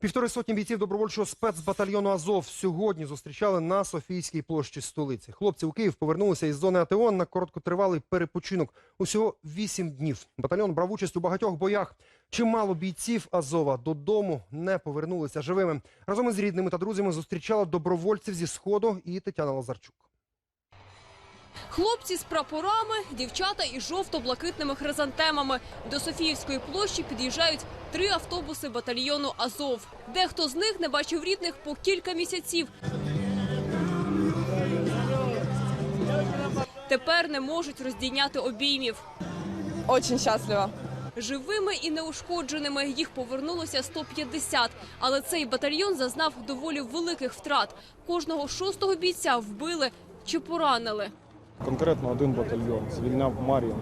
Півтори сотні бійців добровольчого спецбатальйону Азов сьогодні зустрічали на Софійській площі столиці. Хлопці у Київ повернулися із зони АТО на короткотривалий перепочинок. Усього вісім днів. Батальйон брав участь у багатьох боях. Чимало бійців Азова додому не повернулися живими. Разом із рідними та друзями зустрічала добровольців зі сходу і Тетяна Лазарчук. Хлопці з прапорами, дівчата із жовто-блакитними хризантемами. До Софіївської площі під'їжджають три автобуси батальйону Азов. Дехто з них не бачив рідних по кілька місяців. Тепер не можуть роздійняти обіймів. Очень счастлива. Живими і неушкодженими їх повернулося 150. Але цей батальйон зазнав доволі великих втрат. Кожного шостого бійця вбили чи поранили. Конкретно один батальйон звільняв Мар'їн,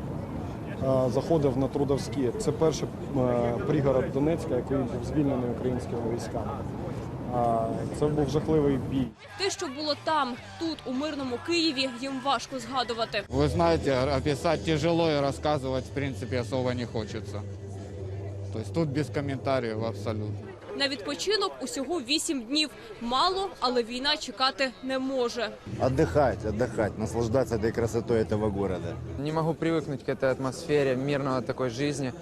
е, заходив на Трудовські. Це перший е, пригород Донецька, який був звільнений українськими військами. Це був жахливий бій. Те, що було там, тут, у мирному Києві, їм важко згадувати. Вы знаете, описать тяжело и рассказывать, в принципе, особо не хочется. То есть тут без комментариев абсолютно. На відпочинок усього вісім днів. Мало, але війна чекати не може. Отдыхать, отдыхать, наслаждаться этой красотой этого города. Не могу привыкнуть к этой атмосфере мирного такой жизни.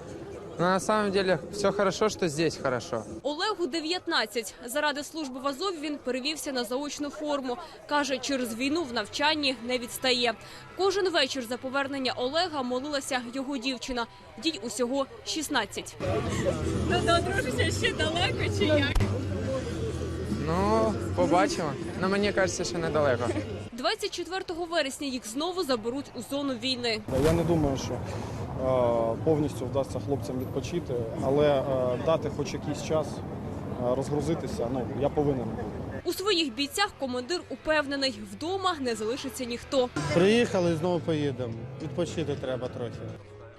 Но на самом деле все хорошо, что здесь хорошо. Олегу 19. Заради служби в Азові він перевівся на заочну форму. Каже, через війну в навчанні не відстає. Кожен вечір за повернення Олега молилася його дівчина. Дій усього 16. Ну, одружишся ще далеко чи як? Ну, побачимо. Но мені кажеться, що недалеко. 24 вересня їх знову заберуть у зону війни. Я не думаю, що повністю вдасться хлопцям відпочити, але е, дати хоч якийсь час е, розгрузитися, ну я повинен бути. У своїх бійцях командир упевнений, вдома не залишиться ніхто. Приїхали знову поїдемо. Відпочити треба трохи.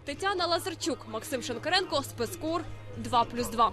Тетяна Лазарчук, Максим Шенкаренко, спецкор 2+,2.